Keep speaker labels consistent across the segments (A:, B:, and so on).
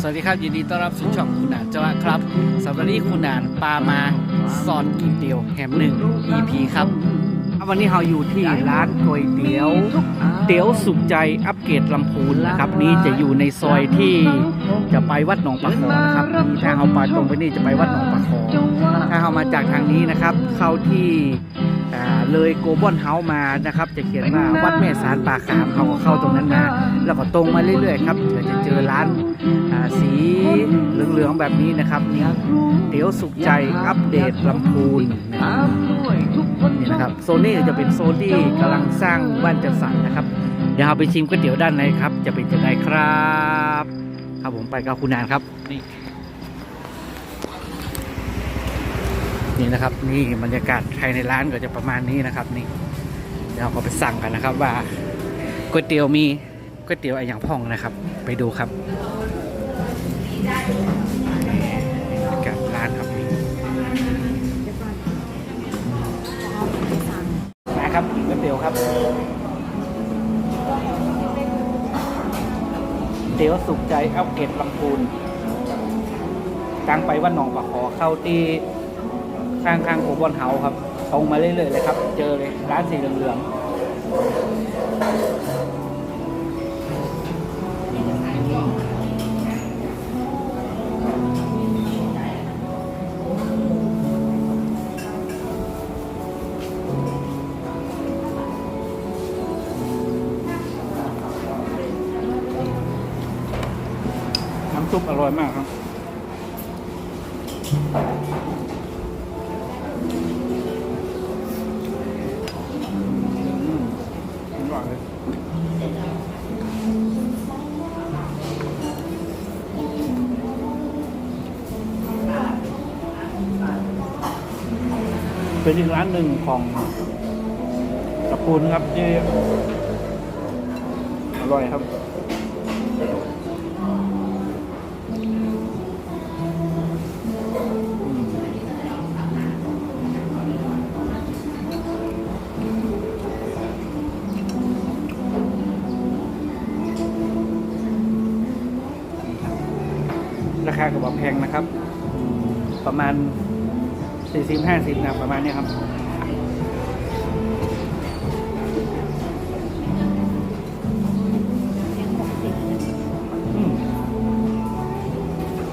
A: สวัสดีครับ ยินดีต้อนรับสู่ช่องคุณหนานจ้าละครับสำหรับวันนี้คุณหนานปามาสอนกินเตี๋ยวแหมหนึ่ง EP ครับวันนี้เราอยู่ที่ร้านก๋วยเตี๋ยวเตี๋ยวสุขใจอัปเกรดลำพูนนะครับ นี่จะอยู่ในซอยที่จะไปวัดหนองปะคอนะครับนี่ถ้าเราไปตรงไปนี่จะไปวัดหนองปะคอถ้าเรามาจากทางนี้นะครับ เข้าที่ เลยโกบอนเฮาส์มานะครับจะเขียนว่าวัดแม่สารป่าขามเขาก็เข้าตรงนั้นมา แล้วก็ตรงมาเรื่อยๆครับเดี๋ยวจะเจอร้านอ่าสีเหลืองๆแบบนี้นะครับนี่เตี๋ยวสุขใจอัปเดตลำพูนนะครับนี่นะครับโซนนี้จะเป็นโซนที่กำลังสร้างบ้านจัดสรรนะครับเดี๋ยวเราไปชิมก๋วยเตี๋ยวด้านในครับ จะเป็นยังไงครับ ครับผมไปกับคุณนานครับนี่ นี่นะครับ นี่บรรยากาศภายในร้านก็จะประมาณนี้นะครับนี่เดี๋ยวเราไปสั่งกันนะครับ ว่าก๋วยเตี๋ยวมีก๋วยเตี๋ยวอะไรอย่างพ่องนะครับ ไปดูครับบรรยากาศร้านครับนี่มาครับก๋วยเตี๋ยวครับเตี๋ยวสุขใจเอัปเกรดลำพูนกลางไปวัดหนองปะขอเข้าที่ ข้างข้างๆโอบอนเฮาครับตรงมาเรื่อยๆเลยครับ เจอเลยร้านสีเหลืองๆน้ำซุปอร่อยมากครับ ป็นอีกร้านหนึ่งของตระกูลครับที่อร่อยครับ คาก็บอกแพงนะครับ ประมาณ40-50นะประมาณเนี้ยครับอืม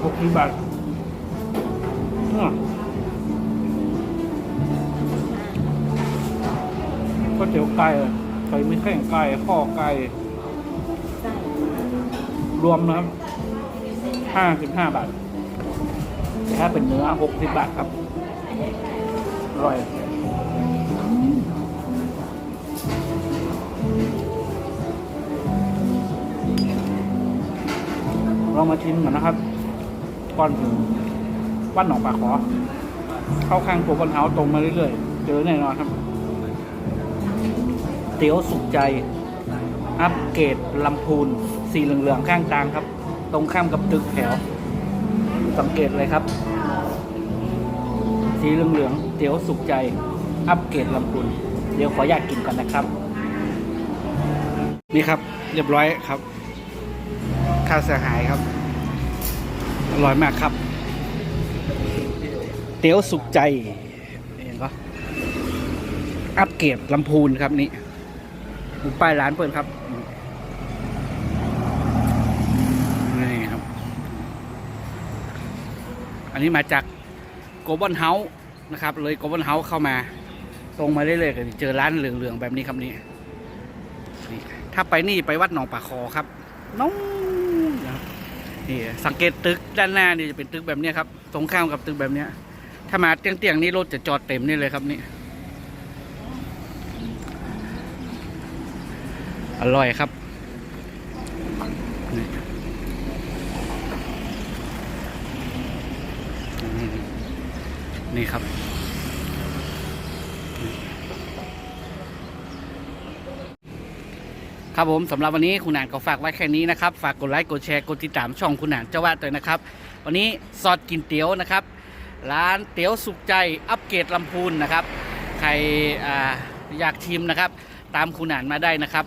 A: หกสิบบาทอะก๋วยเตี๋ยวไก่ไก่ไม่แข้งไก่ข้อไก่รวมนะครับ ห้าสิบห้าบาท แต่ถ้าเป็นเนื้อหกสิบบาทครับ อร่อยเรามาชิมกันนะครับ ก่อนถึงวัดหนองปลาขอ เข้าข้างตัวบนเท้าตรงมาเรื่อยๆ เจอแน่นอนครับ เตี๋ยวสุขใจ อัปเกรดลำพูน สีเหลืองๆ ข้างกลางครับ ตรงข้ามกับตึกแถว สังเกตเลยครับ สีเหลืองๆเตี๋ยวสุขใจ อัปเกรดลำพูนเดี๋ยวขออยากกินก่อนนะครับ นี่ครับ เรียบร้อยครับค่าเสียหายครับ อร่อยมากครับ เตี๋ยวสุขใจเห็นปะอัปเกรดลำพูนครับนี่ป้ายร้านเปิดครับ นี่ครับ อันนี้มาจากโกลบอลเฮาส์นะครับ เลยโกลบอลเฮาส์เข้ามา ตรงมาเรื่อยๆก็เจอร้านเหลืองๆแบบนี้ครับนี่นี่ ถ้าไปนี่ไปวัดหนองปากคอครับน้องนะครับนี่สังเกตตึกด้านหน้านี่จะเป็นตึกแบบนี้ครับ ตรงข้ามกับตึกแบบเนี้ยถ้ามาเตียงๆนี่รถจะจอดเต็มนี่เลยครับนี่อร่อยครับ นี่ครับ ครับผมสำหรับวันนี้คุณหนานก็ฝากไว้แค่นี้นะครับ ฝากกดไลค์ กดแชร์ กดติดตามช่องคุณหนานเจ้าวาดด้วนะครับ วันนี้ซอดกินเตี๋ยวนะครับ ร้านเตี๋ยวสุขใจอัปเกรดลำพูนนะครับ ใครออยากชิมนะครับ ตามคุณหนานมาได้นะครับ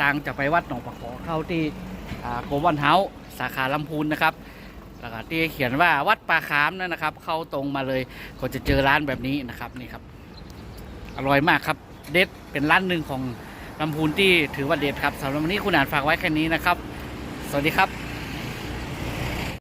A: ต่างจะไปวัดหนองปะขอเข้าที่โกวันเฮาส์สาขาลำพูนนะครับ แล้วก็ที่เขียนว่าวัดปลาขามนั่นนะครับ เข้าตรงมาเลยก็จะเจอร้านแบบนี้นะครับนี่ครับ อร่อยมากครับ เด็ดเป็นร้านหนึ่งของลำพูนที่ถือว่าเด็ดครับสำหรับวันนี้คุณอ่านฝากไว้แค่นี้นะครับ สวัสดีครับ